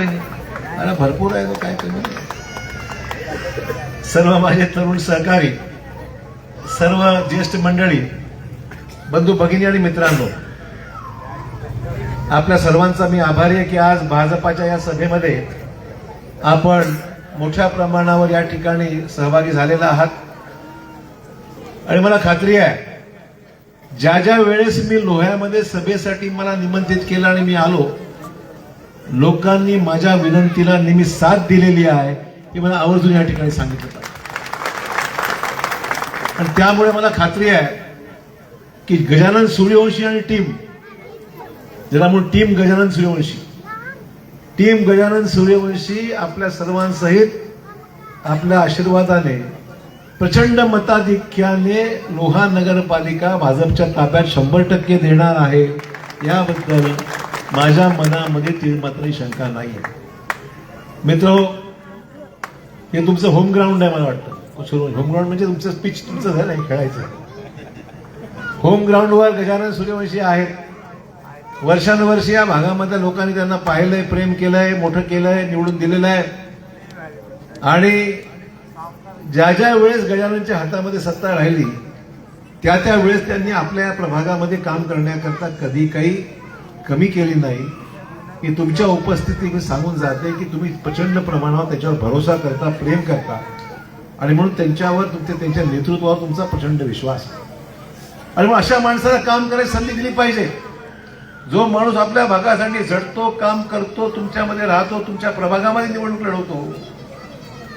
बहिणी. अरे भरपूर आहे तो काय कमी सर्व माझे तरुण सहकारी सर्व ज्येष्ठ मंडळी बंधू भगिनी आणि मित्रांनो आपल्या सर्वांचा मी आभारी आहे की आज भाजपाच्या या सभेमध्ये आपण मोठ्या प्रमाणावर या ठिकाणी सहभागी झालेला आहात. आणि मला खात्री आहे ज्या ज्या वेळेस मी लोह्यामध्ये सभेसाठी मला निमंत्रित केलं आणि मी आलो लोकांनी माझ्या विनंतीला नेहमी साथ दिलेली आहे हे मला आवर्जून या ठिकाणी सांगितलं होतं. आणि त्यामुळे मला खात्री आहे की गजानन सूर्यवंशी आणि टीम ज्याला म्हणून टीम गजानन सूर्यवंशी टीम गजानन सूर्यवंशी आपल्या सर्वांसहित आपल्या आशीर्वादाने प्रचंड मताधिक्याने लोहा नगरपालिका भाजपच्या ताब्यात शंभर टक्के देणार आहे याबद्दल माझ्या मनामध्ये ती मात्र शंका नाही आहे मित्र हे तुमचं होम ग्राउंड आहे मला वाटतं. होम ग्राउंड म्हणजे तुमचं स्पीच तुमचं झालं आहे खेळायचं. होम ग्राउंडवर गजानन सूर्यवंशी आहेत. वर्षानुवर्षी या भागामधल्या लोकांनी त्यांना पाहिलंय प्रेम केलंय मोठं केलंय निवडून दिलेलं आहे. आणि ज्या ज्या वेळेस गजाननच्या हातामध्ये सत्ता राहिली त्या त्या वेळेस त्यांनी आपल्या या प्रभागामध्ये काम करण्याकरता कधी काही कमी केली नाही की तुमच्या उपस्थितीत मी सांगून जाते की तुम्ही प्रचंड प्रमाणावर त्याच्यावर भरोसा करता प्रेम करता. आणि म्हणून त्यांच्यावर तुमच्या त्यांच्या नेतृत्वावर तुमचा प्रचंड विश्वास आणि मग अशा माणसाला काम करायची संधी दिली पाहिजे. जो माणूस आपल्या भागासाठी झटतो काम करतो तुमच्यामध्ये राहतो तुमच्या प्रभागामध्ये निवडणूक लढवतो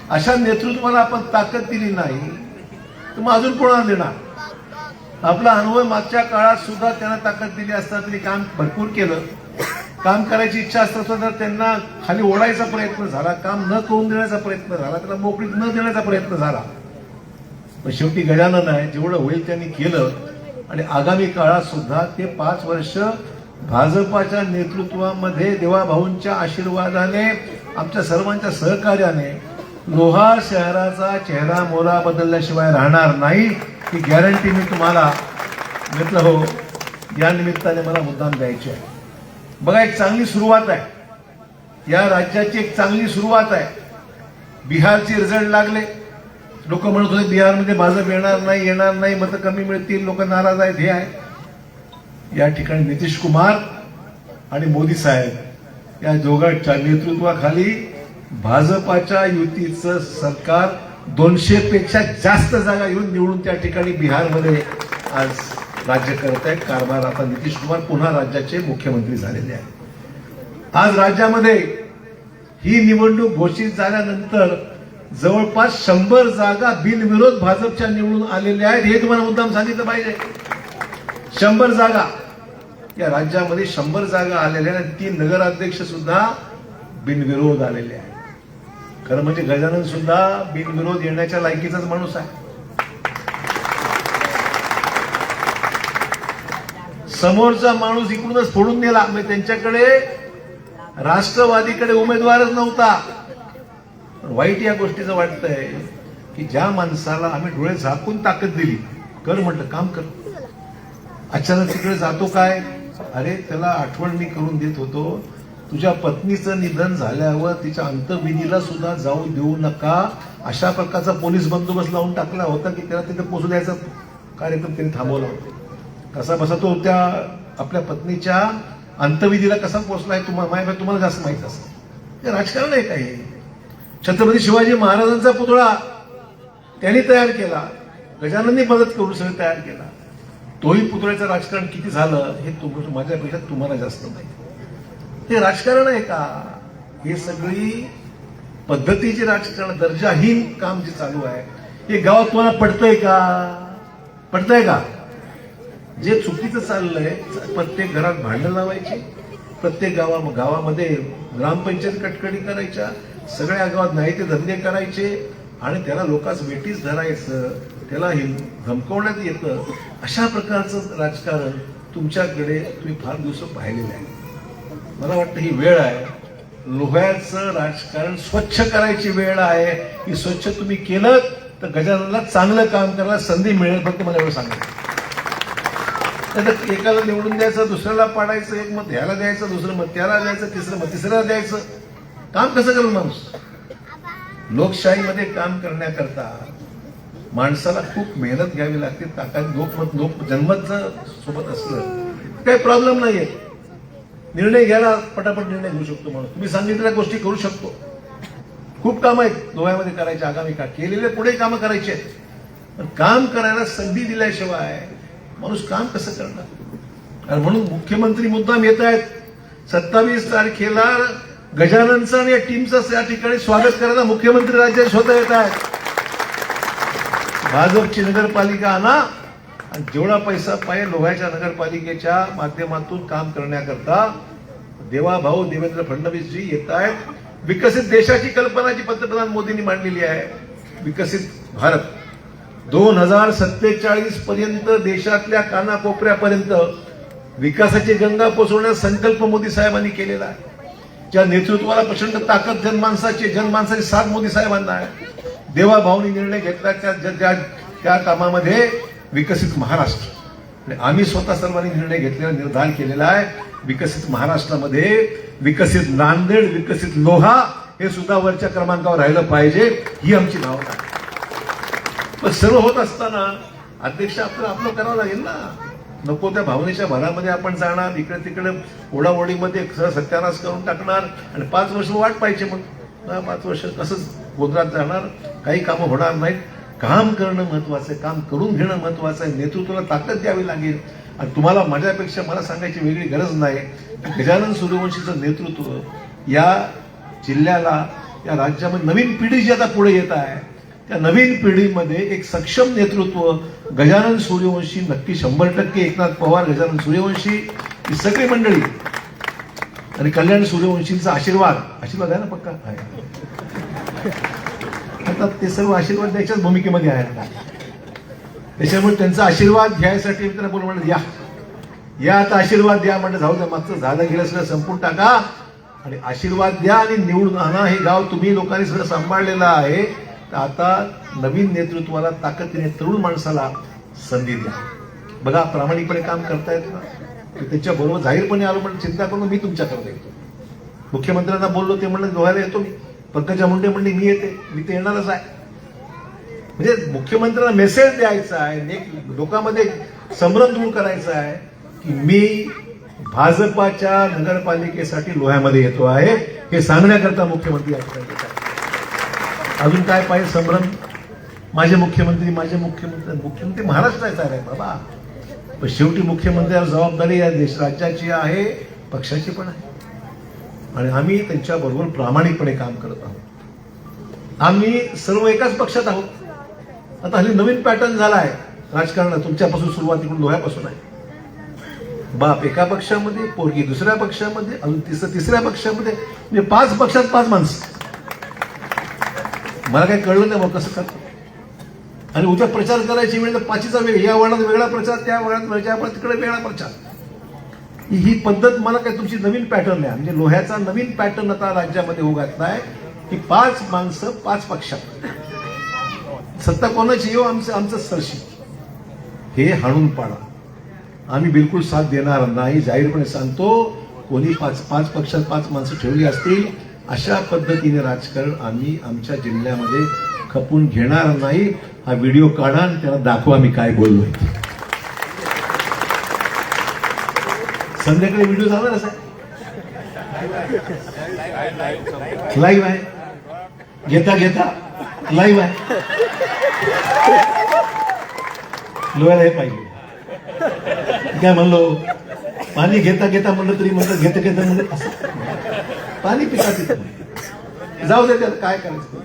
अशा नेतृत्वाला आपण ताकद दिली नाही तर मग अजून कोणाला देणार? आपला अनुभव मागच्या काळात सुद्धा त्यांना ताकद दिली असता तरी काम भरपूर केलं. काम करायची इच्छा असता सुद्धा त्यांना खाली ओढायचा प्रयत्न झाला काम न करून देण्याचा प्रयत्न झाला त्याला मोकळीक न देण्याचा प्रयत्न झाला. पण शेवटी गजानन आहे जेवढं होईल त्यांनी केलं. आणि आगामी काळात सुद्धा ते पाच वर्ष भाजपाच्या नेतृत्वामध्ये देवाभाऊंच्या आशीर्वादाने आमच्या सर्वांच्या सहकार्याने लोहा शहराचा चेहरा मोरा बदलल्याशिवाय राहणार नाही. ही गॅरंटी मी तुम्हाला मित्र हो या निमित्ताने मला मुद्दाम द्यायची आहे. बघा एक चांगली सुरुवात आहे. या राज्याची एक चांगली सुरुवात आहे. बिहारचे रिझल्ट लागले. लोक म्हणत होते बिहारमध्ये भाजप येणार नाही येणार नाही मतं कमी मिळतील लोक नाराज आहेत हे आहे. या ठिकाणी नितीश कुमार आणि मोदी साहेब या दोघांच्या नेतृत्वाखाली भाजपाच्या युतीचं सरकार दोनशे पेक्षा जास्त जागा येऊन निवडून त्या ठिकाणी बिहारमध्ये आज राज्य करत आहेत. कारभार आता नितीश कुमार पुन्हा राज्याचे मुख्यमंत्री झालेले आहेत. आज राज्यामध्ये ही निवडणूक घोषित झाल्यानंतर जवळपास शंभर जागा बिनविरोध भाजपच्या निवडून आलेल्या आहेत. हे तुम्हाला मुद्दाम सांगितलं पाहिजे. शंभर जागा. या राज्यामध्ये शंभर जागा आलेल्या आहेत तीन नगराध्यक्ष सुद्धा बिनविरोध आलेले आहेत. खरं म्हणजे गजानन सुद्धा बिनविरोध येण्याच्या लायकीचाच माणूस आहे. समोरचा माणूस इकडूनच फोडून नेला. म्हणजे त्यांच्याकडे राष्ट्रवादीकडे उमेदवारच नव्हता. वाईट या गोष्टीचं वाटतंय की ज्या माणसाला आम्ही डोळे झाकून ताकद दिली कर म्हटलं काम कर. अचानक तिकडे जातो काय? अरे त्याला आठवण मी करून देत होतो. तुझ्या पत्नीचं निधन झाल्यावर तिच्या अंतविधीला सुद्धा जाऊ देऊ नका. अशा प्रकारचा पोलीस बंदोबस्त लावून टाकला होता की त्याला तिथे पोचू द्यायचा कार्यक्रम त्यांनी थांबवला होता. कसा बसा तो त्या आपल्या पत्नीच्या अंतविधीला कसा पोचलाय तुम्हाला माहिती तुम्हाला जास्त माहीत असं राजकारण आहे काही. छत्रपती शिवाजी महाराजांचा पुतळा त्यांनी तयार केला. गजानननी मदत करून सगळं तयार केला. तोही पुतळ्याचं राजकारण किती झालं हे तुम माझ्यापेक्षा तुम्हाला जास्त माहिती. हे राजकारण आहे का? हे सगळी पद्धतीचे राजकारण दर्जाहीन काम जे चालू आहे हे गावात तुम्हाला पडतंय का? पडतंय का? जे चुकीचं चाललंय प्रत्येक घरात भांडण लावायची प्रत्येक गावा गावामध्ये ग्रामपंचायत कटकडी करायच्या सगळ्या गावात नाही ते धंदे करायचे आणि त्याला लोकांस वेटीस धरायचं त्याला धमकवण्यात येतं अशा प्रकारचं राजकारण तुमच्याकडे तुम्ही फार दिवस पाहिलेलं आहे. मला वाटतं ही वेळ आहे. लोह्याचं राजकारण स्वच्छ करायची वेळ आहे. ही स्वच्छ तुम्ही केलं तर गजाननला चांगलं काम करायला संधी मिळेल फक्त मला एवढं सांगायचं एकाला निवडून द्यायचं दुसऱ्याला पाडायचं एक मत ह्याला द्यायचं दुसरं मत त्याला द्यायचं तिसरं मत तिसऱ्याला द्यायचं. काम कसं करेल माणूस? लोकशाहीमध्ये काम करण्याकरता माणसाला खूप मेहनत घ्यावी लागते ताकद लोक लोक जन्मतचं सोबत असलं काही प्रॉब्लेम नाहीये. निर्णय घ्यायला पटापट निर्णय घेऊ शकतो म्हणून. तुम्ही सांगितलेल्या गोष्टी करू शकतो. खूप कामं आहेत डोळ्यामध्ये करायचे आगामी काळ. केलेले पुढे कामं करायचे आहेत. पण काम करायला संधी दिल्याशिवाय माणूस काम कसं करणार? आणि म्हणून मुख्यमंत्री मुद्दाम येत आहेत. सत्तावीस तारखेला गजाननचं आणि या टीमचं या ठिकाणी स्वागत करायला मुख्यमंत्री राज्यात स्वतः येत आहेत. भाजपची नगरपालिका आणा आणि जेवढा पैसा पाहिजे लोह्याच्या नगरपालिकेच्या माध्यमातून काम करण्याकरता देवा भाऊ देवेंद्र फडणवीसजी येत आहेत. विकसित देशाची कल्पना जी पंतप्रधान मोदींनी मांडलेली आहे विकसित भारत. दोन हजार सत्तेचाळीस पर्यंत देशातल्या कानाकोपऱ्यापर्यंत विकासाची गंगा पोचवण्याचा संकल्प मोदी साहेबांनी केलेला आहे. ज्या नेतृत्वाला प्रचंड ताकद जनमानसाची जनमानसाची साथ मोदी साहेबांना आहे. देवा भाऊनी निर्णय घेतला त्या त्या कामामध्ये विकसित महाराष्ट्र. आणि आम्ही स्वतः सर्वांनी निर्णय घेतलेला निर्धार केलेला आहे विकसित महाराष्ट्रामध्ये विकसित नांदेड विकसित लोहा हे सुद्धा वरच्या क्रमांकावर राहिलं पाहिजे ही आमची भावना आहे. पण सर्व होत असताना अध्यक्ष आपलं आपलं करावं लागेल ना. नको त्या भावनेच्या भरामध्ये आपण जाणार इकडे तिकडे ओढाओढीमध्ये सह सत्यानाश करून टाकणार आणि पाच वर्ष वाट पाहिजे मग. पाच वर्ष कसंच गोंधळात जाणार काही कामं होणार नाहीत. काम करणं महत्वाचं आहे काम करून घेणं महत्वाचं आहे नेतृत्वाला ताकद द्यावी लागेल. आणि तुम्हाला माझ्यापेक्षा मला सांगायची वेगळी गरज नाही. गजानन सूर्यवंशीचं नेतृत्व या जिल्ह्याला या राज्यामध्ये नवीन पिढी जी आता पुढे येत आहे त्या नवीन पिढीमध्ये एक सक्षम नेतृत्व गजानन सूर्यवंशी नक्की शंभर टक्के एकनाथ पवार गजानन सूर्यवंशी ही सगळी मंडळी. आणि कल्याण सूर्यवंशींचा आशीर्वाद. आशीर्वाद आहे ना पक्का? आता ते सर्व आशीर्वाद द्यायच्याच भूमिकेमध्ये आहेत त्याच्यामुळे त्यांचा आशीर्वाद घ्यायसाठी मित्र बोल म्हणलं या. या आता आशीर्वाद द्या. म्हणजे जाऊ द्या मागचं झालं गेलं सगळं संपून टाका. आणि आशीर्वाद द्या आणि निवडून आणा. हे गाव तुम्ही लोकांनी सगळं सांभाळलेलं आहे. तर आता नवीन नेतृत्वाला ताकदीने तरुण माणसाला संधी द्या. बघा प्रामाणिकपणे काम करतायत ना. त्याच्याबरोबर बरोबर जाहीरपणे आलो पण चिंता करून मी तुमच्याकडे येतो. मुख्यमंत्र्यांना बोललो ते म्हणलं गोव्याला येतो मी. पंकजा मुंडे म्हणले मी येते मी ते येणारच आहे. म्हणजे मुख्यमंत्र्यांना मेसेज द्यायचा आहे लोकांमध्ये संभ्रम दूर करायचा आहे की मी भाजपाच्या नगरपालिकेसाठी लोह्यामध्ये येतो आहे हे सांगण्याकरता मुख्यमंत्री अजून काय पाहिजे संभ्रम माझे मुख्यमंत्री माझे मुख्यमंत्री मुख्यमंत्री महाराष्ट्राचा आहे बाबा. पण शेवटी मुख्यमंत्र्याला जबाबदारी या देश राज्याची आहे पक्षाची पण आहे. आणि आम्ही त्यांच्याबरोबर प्रामाणिकपणे काम करत आहोत. आम्ही सर्व एकाच पक्षात आहोत. आता हल्ली नवीन पॅटर्न झाला आहे राजकारणात तुमच्यापासून सुरुवात इकडून डोळ्यापासून आहे. बाप एका पक्षामध्ये पोरगी दुसऱ्या पक्षामध्ये अजून तिसरं तिसऱ्या पक्षामध्ये म्हणजे पाच पक्षात पाच माणसं. मला काही कळलं नाही मग कसं करतो आणि उद्या प्रचार करायची वेळ तर पाचीचा वेळ. या वर्णात वेगळा प्रचार त्या वर्णात वेगळा तिकडे वेगळा प्रचार. ही ही पद्धत मला काय तुमची नवीन पॅटर्न आहे म्हणजे लोह्याचा नवीन पॅटर्न आता राज्यामध्ये होऊ घातलाय की पाच माणसं पाच पक्षात. सत्ता कोणाची? येऊ आमचं आमचं सरशी. हे हाणून पाडा. आम्ही बिलकुल साथ देणार नाही. जाहीरपणे सांगतो कोणी पाच पाच पक्षात पाच माणसं ठेवली असतील अशा पद्धतीने राजकारण आम्ही आमच्या जिल्ह्यामध्ये खपून घेणार नाही. हा व्हिडिओ काढा आणि त्याला दाखवा मी काय बोललोय. संध्याकाळी व्हिडिओ जाणार असा लाईव्ह आहे. घेता घेता. लाईव्ह आहे. लोहायला हे पाहिजे. काय म्हणलो? पाणी घेता घेता म्हणलं तरी म्हणलं घेता घेता म्हणलं असं. पाणी पिता पिता. जाऊ दे त्याला काय करायचं?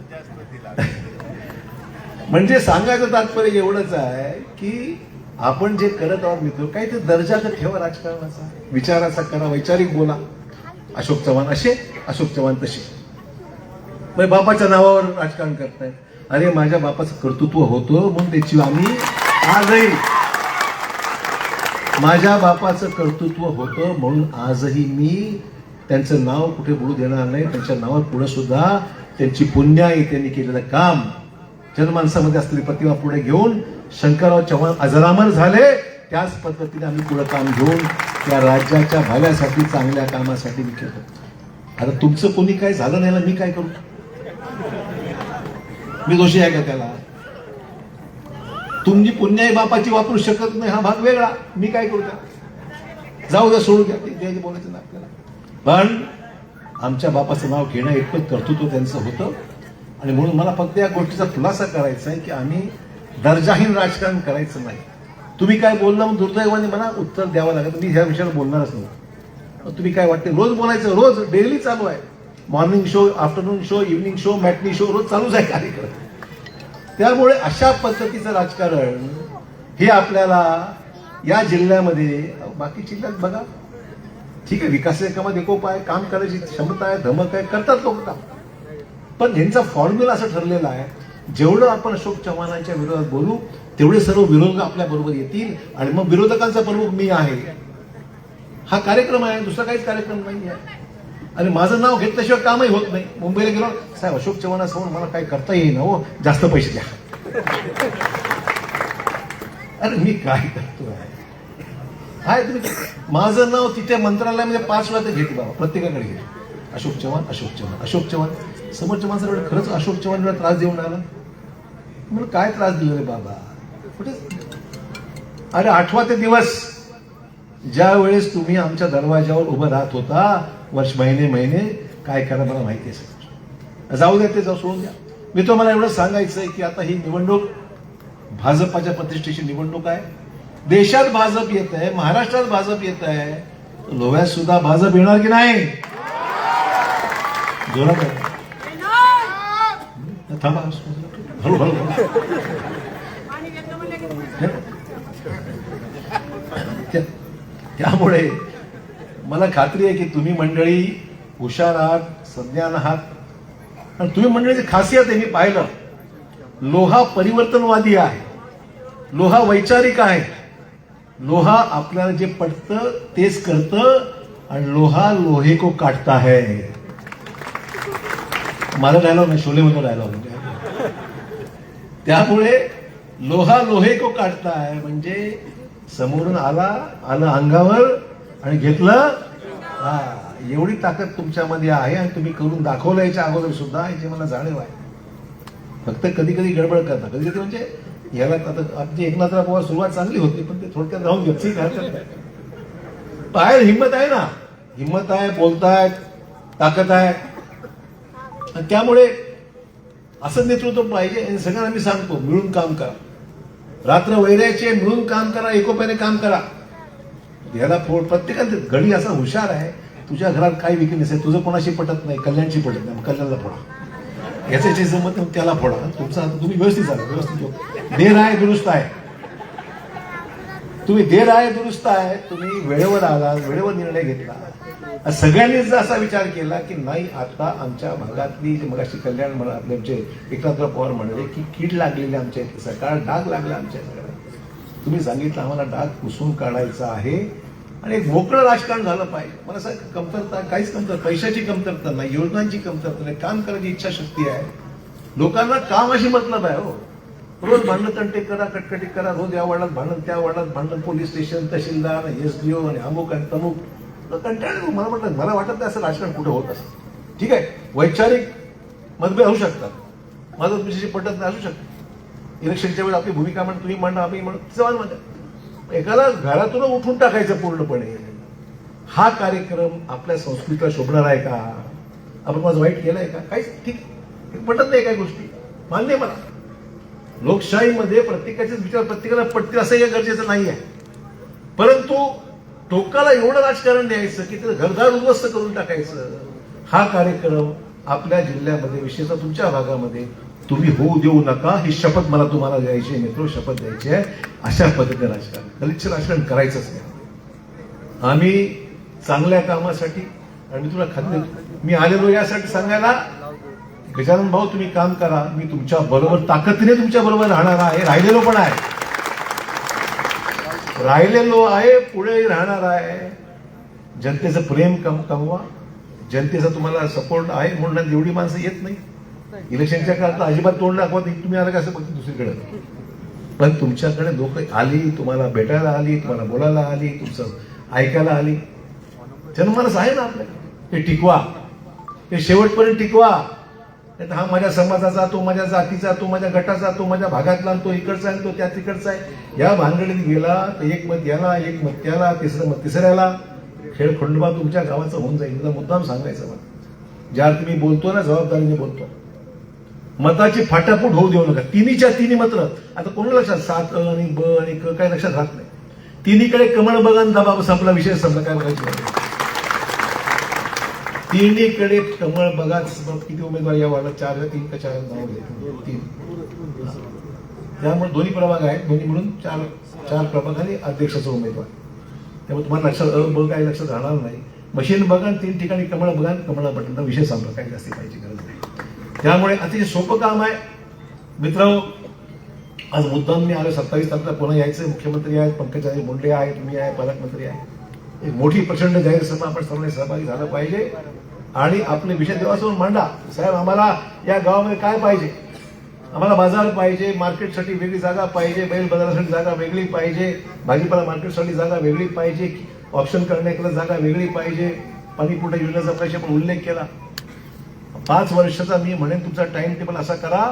म्हणजे सांगायचं तात्पर्य एवढंच आहे की आपण जे करत आहोत मित्र काही ते दर्जा तर ठेवा राजकारणाचा. विचाराचा करा वैचारिक बोला. अशोक चव्हाण असे अशोक चव्हाण तसे. म्हणजे बापाच्या नावावर राजकारण करतायत. अरे माझ्या बापाचं कर्तृत्व होतं म्हणून त्याची आम्ही आजही माझ्या बापाचं कर्तृत्व होतं म्हणून आजही मी त्यांचं नाव कुठे बोलू देणार नाही. त्यांच्या नावावर पुढे सुद्धा त्यांची पुण्याई त्यांनी केलेलं काम. जनमानसामध्ये असलेली प्रतिमा पुढे घेऊन शंकरराव चव्हाण अजरामर झाले त्याच पद्धतीने आम्ही पुढं काम घेऊन या राज्याच्या भाव्यासाठी चांगल्या कामासाठी मी केलं. आता तुमचं कोणी काय झालं नाही ना मी काय करू? मी दोषी आहे का त्याला? तुमची पुण्याई बापाची वापरू शकत नाही हा भाग वेगळा. मी काय करू त्या जाऊ द्या सोडू द्या ते बोलायचं ना आपल्याला. पण आमच्या बापाचं नाव घेणं इतकं कर्तृत्व त्यांचं होतं. आणि म्हणून मला फक्त या गोष्टीचा खुलासा करायचा आहे की आम्ही दर्जाहीन राजकारण करायचं नाही. तुम्ही काय बोलला मग दुर्दैवाने मला उत्तर द्यावं लागत मी ह्या विषयावर बोलणारच नाही. तुम्ही काय वाटते? रोज बोलायचं रोज डेली चालू आहे. Morning show afternoon show evening show matinee show रोज चालूच आहे कार्यक्रम. त्यामुळे अशा पद्धतीचं राजकारण हे आपल्याला या जिल्ह्यामध्ये बाकी जिल्ह्यात बघा. ठीक आहे विकासाच्या कामात एकोप आहे काम करायची क्षमता आहे धमक आहे करतात लोक काम. पण ह्यांचा फॉर्म्युला असं ठरलेला आहे जेवढं आपण अशोक चव्हाणांच्या विरोधात बोलू तेवढे सर्व विरोधक आपल्या बरोबर येतील. आणि मग विरोधकांचा प्रमुख मी आहे. हा कार्यक्रम आहे दुसरा काहीच कार्यक्रम नाही आहे. आणि माझं नाव घेतल्याशिवाय कामही होत नाही. मुंबईला गेलो साहेब अशोक चव्हाणासमोर मला काय करता येईल हो? जास्त पैसे द्या. अरे मी काय करतोय? आहे तुम्ही माझं नाव तिथे मंत्रालयामध्ये पाच वेळा ते घेते बाबा प्रत्येकाकडे घेते अशोक चव्हाण अशोक चव्हाण अशोक चव्हाण. समोरच्या माणसाला वाटलं, खरंच अशोक चव्हाण त्रास देऊन आला म्हणून काय त्रास दिला रे बाबा? कुठे? अरे आठवा ते दिवस. ज्या वेळेस तुम्ही आमच्या दरवाजावर उभं राहत होता वर्ष महिने महिने काय करा मला माहिती आहे सगळं. जाऊ द्या ते जाऊ सोडून द्या. मी तुम्हाला एवढं सांगायचंय की आता ही निवडणूक भाजपाच्या प्रतिष्ठेची निवडणूक आहे. देशात भाजप येत आहे महाराष्ट्रात भाजप येत आहे. लोह्यात सुद्धा भाजप येणार की नाही? जोरात आहे. थांबा. हळू हळू त्यामुळे मला खात्री आहे की तुम्ही मंडळी हुशार आहात संज्ञान आहात. आणि तुम्ही मंडळीची खासियत आहे मी पाहिलं. लोहा परिवर्तनवादी आहे. लोहा वैचारिक आहे. लोहा आपल्याला जे पटतं तेच करतं आणि लोहा लोहे को काटता है. माझा डायलॉग नाही शोले मधला डायलॉग त्यामुळे लोहा लोहे को काढता आहे म्हणजे समोरून आला आलं अंगावर आणि घेतलं. हा एवढी ताकद तुमच्यामध्ये आहे आणि तुम्ही करून दाखवलं याच्या अगोदर सुद्धा याची मला जाणीव आहे. फक्त कधी कधी गडबड करता. कधी कधी म्हणजे याला आमची एकनाथराव पवार सुरुवात चांगली होती पण ते थोडक्यात राहून घेत घालतात बाहेर हिंमत आहे ना. हिंमत आहे बोलतायत ताकद आहे. आणि त्यामुळे असं नेतृत्व पाहिजे आणि सगळ्यांना मी सांगतो मिळून काम करा. रात्र वैराचे मिळून काम करा एकोप्याने काम करा. याला फोड प्रत्येकाने घडी असा हुशार आहे तुझ्या घरात काय विकनेस आहे तुझं कोणाशी पटत नाही कल्याणशी पटत नाही मग कल्याणला फोडा. याच्याशी जमत त्याला फोडा. तुमचा तुम्ही व्यवस्थित झाला व्यवस्थित. हो. देर आहे दुरुस्त आहे. तुम्ही देर आहे दुरुस्त आहे तुम्ही वेळेवर आला वेळेवर निर्णय घेतला. सगळ्यांनीच असा विचार केला की नाही आता आमच्या भागातली जी मगाशी कल्याण म्हणा आपले एकनाथराव पवार म्हणाले की कीड लागलेली आमच्या इथे सकाळ डाग लागला आमच्या सगळ्यात तुम्ही सांगितलं आम्हाला डाग पुसून काढायचा आहे. आणि एक मोकळं राजकारण झालं पाहिजे. मला असं कमतरता काहीच कमतरता पैशाची कमतरता नाही योजनांची कमतरता नाही काम करायची इच्छाशक्ती आहे. लोकांना काम अशी मतलब आहे हो. रोज भांडण तंटे करा कटकटी करा रोज या वार्डात भांडण त्या वार्डात भांडण पोलीस स्टेशन तहसीलदार एस डी ओ आणि अमुक आणि तमुक. कंटाळ मला म्हटलं मला वाटत नाही असं राजकारण कुठं होत असं ठीक आहे वैचारिक मतभेद होऊ शकतात. माझं तुमच्याशी पटत नाही असू शकतं. इलेक्शनच्या वेळी आपली भूमिका म्हणून तुम्ही म्हणा आम्ही म्हणून सवाल म्हणतात एकाला घरातून उठून टाकायचं पूर्णपणे. हा कार्यक्रम आपल्या संस्कृतीला शोभणार आहे का? आपण माझं वाईट केलंय का? काहीच ठीक पटत नाही काही गोष्टी. मान्य मला. लोकशाहीमध्ये प्रत्येकाचेच विचार प्रत्येकाला पटतील असं काही गरजेचं नाही आहे परंतु टोकाला एवढं राजकारण द्यायचं की ते घरदार उद्ध्वस्त करून टाकायचं. हा कार्यक्रम आपल्या जिल्ह्यामध्ये विशेषतः तुमच्या भागामध्ये तुम्ही होऊ देऊ नका ही शपथ मला तुम्हाला द्यायची आहे मित्र शपथ द्यायची आहे. अशा पद्धतीने राजकारण गलिच्छ राजकारण करायचंच नाही. आम्ही चांगल्या कामासाठी आणि तुला खाद्य मी आलेलो यासाठी सांगायला गजानन भाऊ तुम्ही काम करा. मी तुमच्या बरोबर ताकदीने तुमच्या बरोबर राहणार आहे. राहिलेलो पण आहे. राहिलेलो आहे पुढे राहणार आहे. जनतेचं प्रेम कम कमवा. जनतेचा तुम्हाला सपोर्ट आहे म्हणून एवढी माणसं येत नाही. इलेक्शनच्या काळात अजिबात तोंड दाखवत नाही. तुम्ही आला असं बघते दुसरीकडे? पण तुमच्याकडे लोक आली तुम्हाला भेटायला आली तुम्हाला बोलायला आली तुमचं ऐकायला आली. जनमानस आहे ना आपल्याकडे. ते टिकवा. हे शेवटपर्यंत टिकवा. नाही तर हा माझ्या समाजाचा तो माझ्या जातीचा तो माझ्या गटाचा तो माझ्या भागातला आणि तो इकडचा आहे आणि तो त्या तिकडचा आहे. या भानगडीत गेला तर एक मत याला एक मत त्याला तिसरं मत तिसऱ्याला. खेळ खंडोबा तुमच्या गावाचा होऊन जाईल. तुझा मुद्दाम सांगायचं मला. ज्या अर्थी मी बोलतो ना जबाबदारीने बोलतो. मताची फाटाफूट होऊ देऊ नका. तिन्हीच्या तिन्ही मात्र. आता कोणी लक्षात? सात आणि ब आणि क काय लक्षात राहत नाही. तिन्हीकडे कमळ बघा दबाब दबाव संपला विषय संपला काय बघायची तिन्हीकडे कमळ बघा किती उमेदवार या वार्डात चार तीन का चार नाव तीन. त्यामुळे दोन्ही प्रभाग आहेत दोन्ही मिळून चार चार प्रभाग आणि अध्यक्षाचा उमेदवार. त्यामुळे तुम्हाला लक्षात बघ ब काय लक्षात राहणार नाही. मशीन बघा तीन ठिकाणी कमळ बघा कमळा बटन विषय संपला काही जास्ती पाहिजे गरज नाही. त्यामुळे अतिशय सोपं काम आहे. मित्र आज मुद्दाम मी आलो सत्तावीस तारखेला पुन्हा यायचं मुख्यमंत्री आहेत पंकजाजी मुंडे आहेत तुम्ही आहे पालकमंत्री आहे. एक मोठी प्रचंड जाहीर सभा आपण सर्वांनी सहभागी झालं पाहिजे. आणि आपले विषय देवासमोर मांडा. साहेब आम्हाला या गावामध्ये काय पाहिजे? आम्हाला बाजार पाहिजे मार्केटसाठी वेगळी जागा पाहिजे बैल बाजारासाठी जागा वेगळी पाहिजे भाजीपाला मार्केटसाठी जागा वेगळी पाहिजे ऑप्शन करण्याकडे जागा वेगळी पाहिजे पाणीपुरवठा योजनेचा पैसे पण उल्लेख केला. पाच वर्षाचा मी म्हणेन तुमचा टाइम टेबल असा करा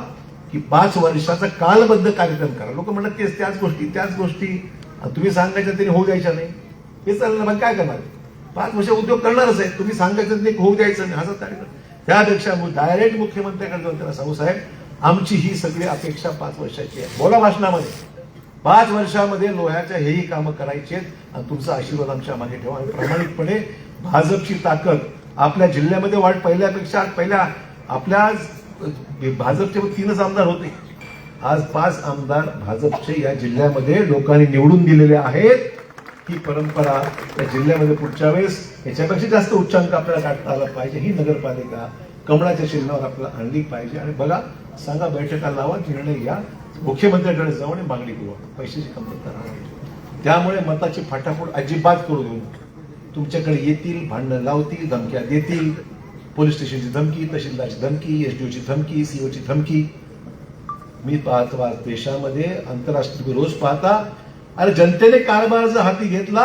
की पाच वर्षाचा कालबद्ध कार्यक्रम करा. लोक म्हणतात तेच त्याच गोष्टी त्याच गोष्टी. तुम्ही सांगायच्या तरी होऊ द्यायच्या नाही. हे चाललं मग काय करणार? पाच वर्ष उद्योग करणारच आहे. तुम्ही सांगायचं ते होऊ द्यायचं नाही. काय कार्यक्रम त्यापेक्षा डायरेक्ट मुख्यमंत्र्याकडे जाऊन त्याला सांगू साहेब आमची ही सगळी अपेक्षा पाच वर्षाची आहे. बोला भाषणामध्ये. पाच वर्षामध्ये लोह्याच्या हेही कामं करायची आहेत आणि तुमचा आशीर्वाद आमच्या मागे ठेवा. आणि प्रामाणिकपणे भाजपची ताकद आपल्या जिल्ह्यामध्ये वाढ पहिल्यापेक्षा पहिल्या आपल्या भाजपचे तीनच आमदार होते. आज पाच आमदार भाजपचे या जिल्ह्यामध्ये लोकांनी निवडून दिलेले आहेत. ही परंपरा या जिल्ह्यामध्ये पुढच्या वेळेस याच्यापेक्षा जास्त उच्चांक आपल्याला गाठता आला पाहिजे. ही नगरपालिका कमळाच्या चिन्हावर आपल्याला आणली पाहिजे. आणि बघा सांगा बैठका लावा निर्णय घ्या. मुख्यमंत्र्यांकडे जाऊ आणि मागणी करू. पैशाची कमतरता राहणार त्यामुळे मताची फाटाफूट अजिबात करू देऊ तुमच्याकडे येतील भांडणं लावतील धमक्या देतील. पोलीस स्टेशनची धमकी तहसीलदारची धमकी एसडीओची धमकी सीओची धमकी. मी पाहतो देशामध्ये आंतरराष्ट्रीय रोज पाहता अरे जनतेने कारभार जर हाती घेतला.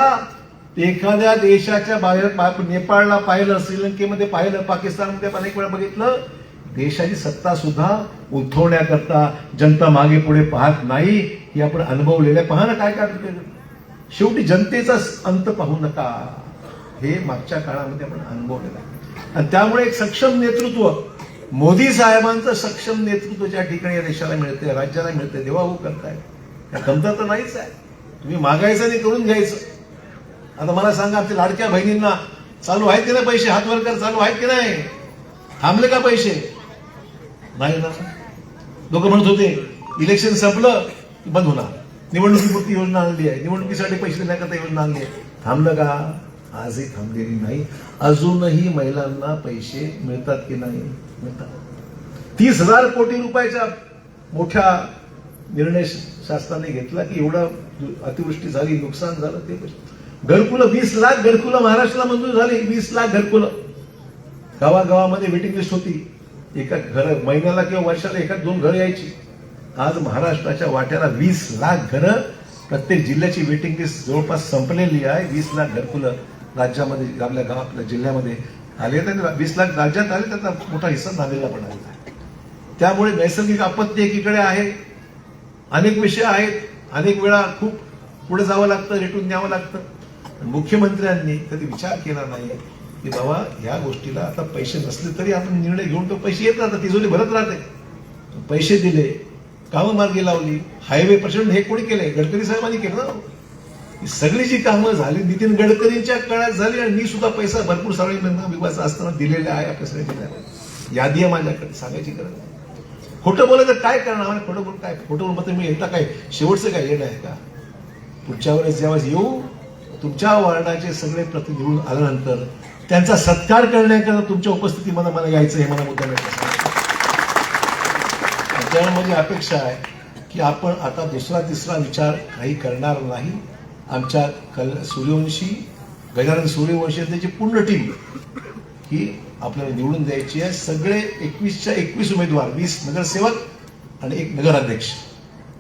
एखाद्या देशाच्या बाहेर नेपाळला पाहिलं श्रीलंकेमध्ये पाहिलं पाकिस्तानमध्ये अनेक वेळा बघितलं देशाची सत्ता सुद्धा उद्धवण्याकरता जनता मागे पुढे पाहत नाही हे आपण अनुभवलेलं आहे. पहा ना काय काय शेवटी जनतेचा अंत पाहू नका. हे मागच्या काळामध्ये आपण अनुभवलेलं आहे. आणि त्यामुळे एक सक्षम नेतृत्व मोदी साहेबांचं सक्षम नेतृत्व ज्या ठिकाणी या देशाला मिळते राज्याला मिळते देवा हो करताय. त्या कमतर तर नाहीच आहे. तुम्ही मागायचं आणि करून घ्यायचं. आता मला सांगा आमच्या लाडक्या बहिणींना चालू आहेत की नाही पैसे? हातवर कर चालू आहेत की नाही? थांबले का पैसे? नाही ना. लोक म्हणत होते इलेक्शन संपलं की बंद होणार. निवडणुकीपुरती योजना आणली आहे. निवडणुकीसाठी पैसे देण्याकरता योजना आणली आहे. थांबलं का? आजही थांबलेली नाही. अजूनही महिलांना पैसे मिळतात की नाही? मिळतात. तीस हजार कोटी रुपयाच्या मोठ्या निर्णय शासनाने घेतला की एवढं अतिवृष्टी झाली नुकसान झालं ते घरकुलं वीस लाख घरकुलं महाराष्ट्राला मंजूर झाली वीस लाख घरकुलं. गावागावामध्ये वेटिंग लिस्ट होती. एका घर महिन्याला किंवा वर्षाला एका दोन घर यायची. आज महाराष्ट्राच्या वाट्याला वीस लाख घरं प्रत्येक जिल्ह्याची वेटिंग लिस्ट जवळपास संपलेली आहे. वीस लाख घरकुलं राज्यामध्ये आपल्या गाव आपल्या जिल्ह्यामध्ये आले तर वीस लाख राज्यात आले त्याचा मोठा हिस्सा नांदेडला पण आलेला आहे. त्यामुळे नैसर्गिक आपत्ती एकीकडे आहे. अनेक विषय आहेत. अनेक वेळा खूप पुढे जावं लागतं रेटून न्यावं लागतं. मुख्यमंत्र्यांनी कधी विचार केला नाही की बाबा ह्या गोष्टीला आता पैसे नसले तरी आपण निर्णय घेऊन तो पैसे येत राहतात तिजोरी भरत राहते. पैसे दिले कामं मार्गी लावली हायवे प्रचंड हे कोणी केले गडकरी साहेबांनी केलं ना? सगळी जी कामं झाली नितीन गडकरींच्या काळात झाली आणि मी सुद्धा पैसा भरपूर सार्वजनिक विभागाचा असताना दिलेला आहे आपल्या सगळ्या जिल्ह्याला यादी आहे माझ्याकडे सांगायची गरज नाही. खोटं बोलायचं काय करणार? आम्हाला खोटं बोलून काय? खोटं बोलून मात्र मी येता काय शेवटचं काय? येणं आहे का? पुढच्या वेळेस ज्यावेळेस येऊ तुमच्या वार्डाचे सगळे प्रतिनिधी घेऊन आल्यानंतर त्यांचा सत्कार करण्याकरता तुमच्या उपस्थितीमध्ये मला यायचं हे मला मुद्दा त्यामुळे माझी अपेक्षा आहे की आपण आता दुसरा तिसरा विचार काही करणार नाही. आमच्या कल सूर्यवंशी गजानन सूर्यवंशी आणि त्याची पूर्ण टीम ही आपल्याला निवडून द्यायची आहे. सगळे एकवीसच्या एकवीस उमेदवार वीस नगरसेवक आणि एक नगराध्यक्ष.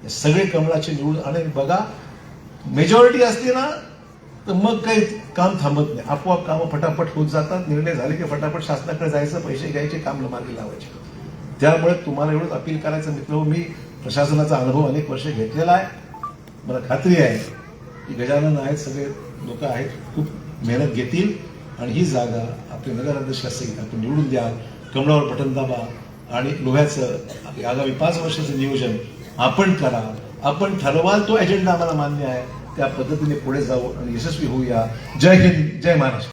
हे सगळे कमळाचे निवडून आणि बघा मेजॉरिटी असते ना तर मग काही काम थांबत नाही. आपोआप कामं फटाफट होत जातात. निर्णय झाले की फटाफट शासनाकडे जायचं पैसे घ्यायचे काम मार्गी लावायचे. त्यामुळे तुम्हाला एवढंच अपील करायचं मित्र मी प्रशासनाचा अनुभव अनेक वर्ष घेतलेला आहे. मला खात्री आहे की गजानन आहेत सगळे लोक आहेत खूप मेहनत घेतील. आणि ही जागा आपले नगराध्यक्ष असतील आपण निवडून द्या. कमळावर बटन दाबा आणि लोह्याचं आगामी पाच वर्षाचं नियोजन आपण करा. आपण ठरवाल तो एजेंडा आम्हाला मान्य आहे. त्या पद्धतीने पुढे जाऊ आणि यशस्वी होऊया. जय हिंद जय महाराष्ट्र.